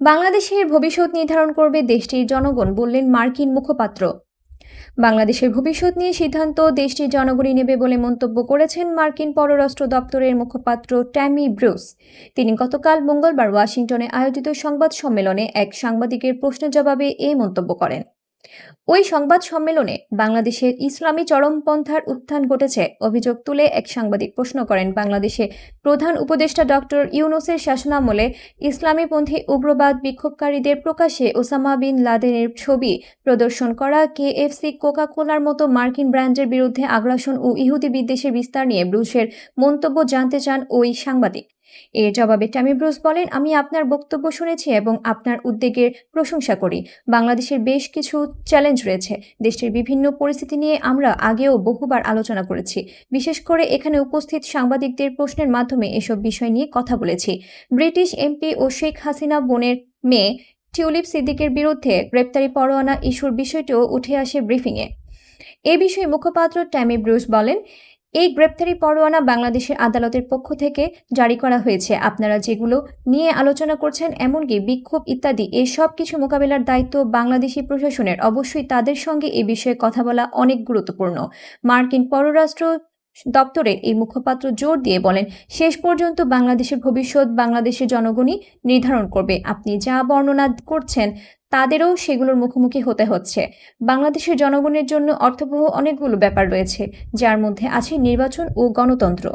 বাংলাদেশের ভবিষ্যৎ নির্ধারণ করবে দেশটির জনগণ বললেন মার্কিন মুখপাত্র। বাংলাদেশের ভবিষ্যৎ নিয়ে সিদ্ধান্ত দেশটির জনগণই নেবে বলে মন্তব্য করেছেন মার্কিন পররাষ্ট্র দপ্তরের মুখপাত্র ট্যামি ব্রুস। তিনি গতকাল মঙ্গলবার ওয়াশিংটনে আয়োজিত সংবাদ সম্মেলনে এক সাংবাদিকের প্রশ্নের জবাবে এ মন্তব্য করেন। ওই সংবাদ সম্মেলনে বাংলাদেশের ইসলামী চরমপন্থার উত্থান ঘটেছে, অভিযোগ তুলে এক সাংবাদিক প্রশ্ন করেন। বাংলাদেশে প্রধান উপদেষ্টা ডক্টর ইউনুসের শাসনামলে ইসলামীপন্থী উগ্রবাদ বিক্ষোভকারীদের প্রকাশ্যে ওসামা বিন লাদেনের ছবি প্রদর্শন করা, কেএফসি কোকা কোলার মতো মার্কিন ব্র্যান্ডের বিরুদ্ধে আগ্রাসন ও ইহুদি বিদ্বেষের বিস্তার নিয়ে ব্রুসের মন্তব্য জানতে চান ওই সাংবাদিক। এর জবাবে ট্যামি ব্রুস বলেন, আমি আপনার বক্তব্য শুনেছি এবং আপনার উদ্বেগের প্রশংসা করি। বাংলাদেশের বেশ কিছু চ্যালেঞ্জ রয়েছে। দেশটির বিভিন্ন পরিস্থিতি নিয়ে আমরা আগেও বহুবার আলোচনা করেছি। বিশেষ করে এখানে উপস্থিত সাংবাদিকদের প্রশ্নের মাধ্যমে এসব বিষয় নিয়ে কথা বলেছি। ব্রিটিশ এমপি ও শেখ হাসিনা বোনের মেয়ে টিউলিপ সিদ্দিকের বিরুদ্ধে গ্রেপ্তারি পরোয়ানা ইস্যুর বিষয়টিও উঠে আসে ব্রিফিংয়ে। এ বিষয়ে মুখপাত্র ট্যামি ব্রুস বলেন এই গ্রেপ্তারি পরোয়ানা বাংলাদেশের আদালতের পক্ষ থেকে জারি করা হয়েছে। আপনারা যেগুলো নিয়ে আলোচনা করছেন, এমনকি বিক্ষোভ ইত্যাদি, এই সব কিছু মোকাবেলার দায়িত্ব বাংলাদেশি প্রশাসনের। অবশ্যই তাদের সঙ্গে এ বিষয়ে কথা বলা অনেক গুরুত্বপূর্ণ। মার্কিন পররাষ্ট্র দপ্তরের এই মুখপাত্র জোর দিয়ে বলেন, শেষ পর্যন্ত বাংলাদেশের ভবিষ্যৎ বাংলাদেশের জনগণই নির্ধারণ করবে। আপনি যা বর্ণনা করছেন, তাদেরও সেগুলোর মুখোমুখি হতে হচ্ছে। বাংলাদেশের জনগণের জন্য অর্থবহ অনেকগুলো ব্যাপার রয়েছে, যার মধ্যে আছে নির্বাচন ও গণতন্ত্র।